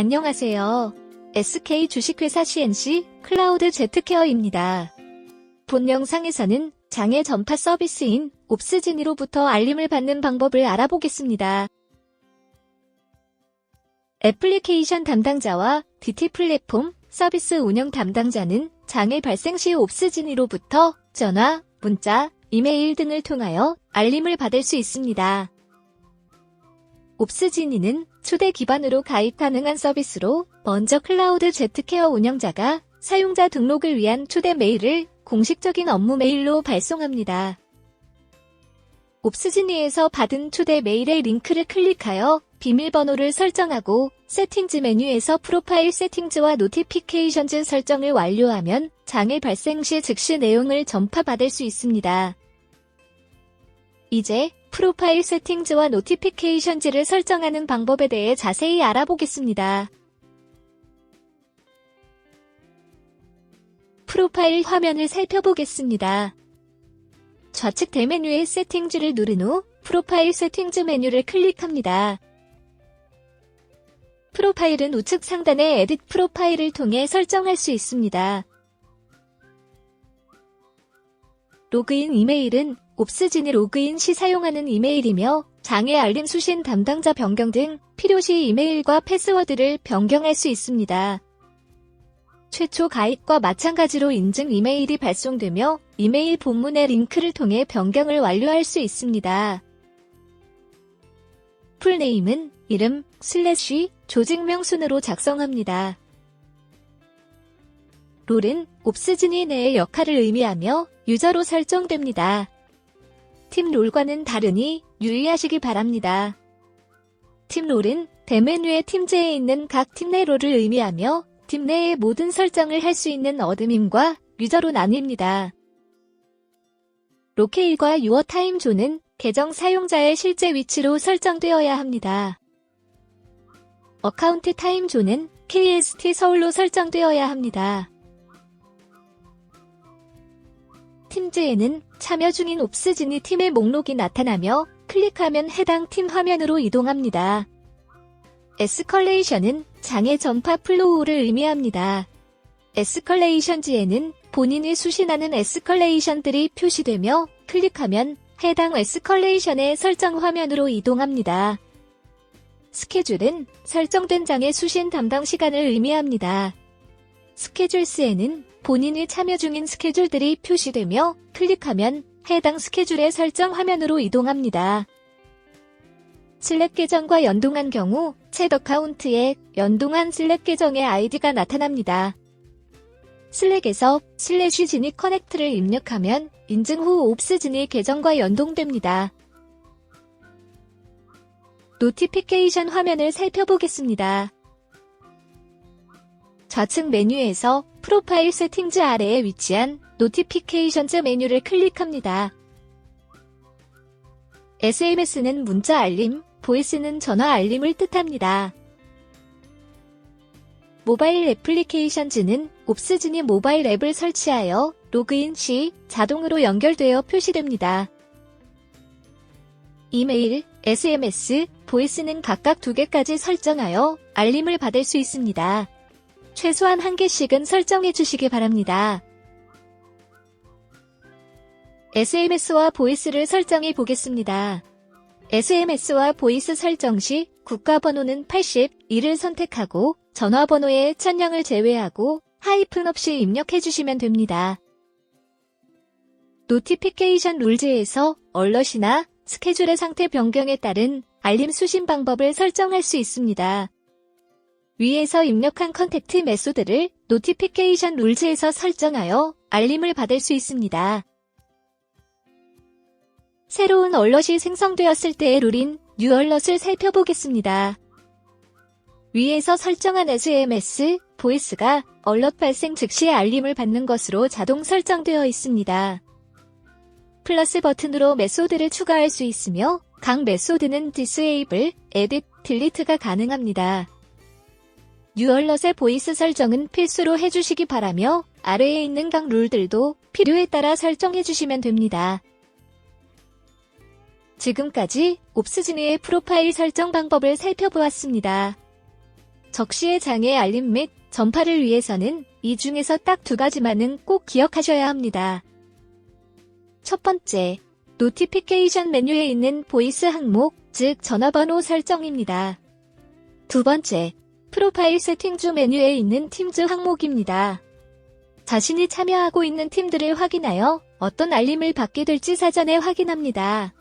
안녕하세요. SK 주식회사 CNC 클라우드 제트케어입니다. 본 영상에서는 장애 전파 서비스인 옵스지니로부터 알림을 받는 방법을 알아보겠습니다. 애플리케이션 담당자와 DT 플랫폼 서비스 운영 담당자는 장애 발생 시 옵스지니로부터 전화, 문자, 이메일 등을 통하여 알림을 받을 수 있습니다. 옵스지니는 초대 기반으로 가입 가능한 서비스로 먼저 클라우드 제트케어 운영자가 사용자 등록을 위한 초대 메일을 공식적인 업무 메일로 발송합니다. 옵스지니에서 받은 초대 메일의 링크를 클릭하여 비밀번호를 설정하고 세팅즈 메뉴에서 프로파일 세팅즈와 노티피케이션즈 설정을 완료하면 장애 발생 시 즉시 내용을 전파받을 수 있습니다. 이제 프로파일 세팅즈와 노티피케이션즈를 설정하는 방법에 대해 자세히 알아보겠습니다. 프로파일 화면을 살펴보겠습니다. 좌측 대메뉴의 세팅즈를 누른 후 프로파일 세팅즈 메뉴를 클릭합니다. 프로파일은 우측 상단의 에딧 프로파일을 통해 설정할 수 있습니다. 로그인 이메일은 옵스진이 로그인 시 사용하는 이메일이며 장애 알림 수신 담당자 변경 등 필요시 이메일과 패스워드를 변경할 수 있습니다. 최초 가입과 마찬가지로 인증 이메일이 발송되며 이메일 본문의 링크를 통해 변경을 완료할 수 있습니다. 풀네임은 이름, 슬래시, 조직명 순으로 작성합니다. 롤은 옵스진이 내의 역할을 의미하며 유저로 설정됩니다. 팀 롤과는 다르니 유의하시기 바랍니다. 팀 롤은 대메뉴의 팀제에 있는 각 팀 내 롤을 의미하며 팀 내의 모든 설정을 할 수 있는 어드민과 유저로 나뉩니다. 로케일과 유어 타임존은 계정 사용자의 실제 위치로 설정되어야 합니다. 어카운트 타임존은 KST 서울로 설정되어야 합니다. 팀즈에는 참여 중인 옵스진이 팀의 목록이 나타나며 클릭하면 해당 팀 화면으로 이동합니다. 에스컬레이션은 장애 전파 플로우를 의미합니다. 에스컬레이션지에는 본인이 수신하는 에스컬레이션들이 표시되며 클릭하면 해당 에스컬레이션의 설정 화면으로 이동합니다. 스케줄은 설정된 장애 수신 담당 시간을 의미합니다. 스케줄스에는 본인이 참여 중인 스케줄들이 표시되며 클릭하면 해당 스케줄의 설정 화면으로 이동합니다. 슬랙 계정과 연동한 경우 챗 어카운트에 연동한 슬랙 계정의 아이디가 나타납니다. 슬랙에서 슬래시 지니 커넥트를 입력하면 인증 후 옵스 지니 계정과 연동됩니다. 노티피케이션 화면을 살펴보겠습니다. 좌측 메뉴에서 프로파일 세팅즈 아래에 위치한 노티피케이션즈 메뉴를 클릭합니다. SMS는 문자 알림, 보이스는 전화 알림을 뜻합니다. 모바일 애플리케이션즈는 옵스진이 모바일 앱을 설치하여 로그인 시 자동으로 연결되어 표시됩니다. 이메일, SMS, 보이스는 각각 두 개까지 설정하여 알림을 받을 수 있습니다. 최소한 한 개씩은 설정해 주시기 바랍니다. SMS와 보이스를 설정해 보겠습니다. SMS와 보이스 설정 시 국가번호는 82를 선택하고 전화번호에 천령을 제외하고 하이픈 없이 입력해 주시면 됩니다. 노티피케이션 룰즈에서 얼럿이나 스케줄의 상태 변경에 따른 알림 수신 방법을 설정할 수 있습니다. 위에서 입력한 컨택트 메소드를 노티피케이션 룰즈에서 설정하여 알림을 받을 수 있습니다. 새로운 얼럿이 생성되었을 때의 룰인 뉴 얼럿을 살펴보겠습니다. 위에서 설정한 SMS, 보이스가 얼럿 발생 즉시 알림을 받는 것으로 자동 설정되어 있습니다. 플러스 버튼으로 메소드를 추가할 수 있으며 각 메소드는 disable, edit, delete가 가능합니다. 뉴얼럿의 보이스 설정은 필수로 해주시기 바라며 아래에 있는 각 룰들도 필요에 따라 설정해주시면 됩니다. 지금까지 옵스지니의 프로파일 설정 방법을 살펴보았습니다. 적시의 장애 알림 및 전파를 위해서는 이 중에서 딱 두 가지만은 꼭 기억하셔야 합니다. 첫 번째, 노티피케이션 메뉴에 있는 보이스 항목, 즉 전화번호 설정입니다. 두 번째, 프로파일 세팅주 메뉴에 있는 팀즈 항목입니다. 자신이 참여하고 있는 팀들을 확인하여 어떤 알림을 받게 될지 사전에 확인합니다.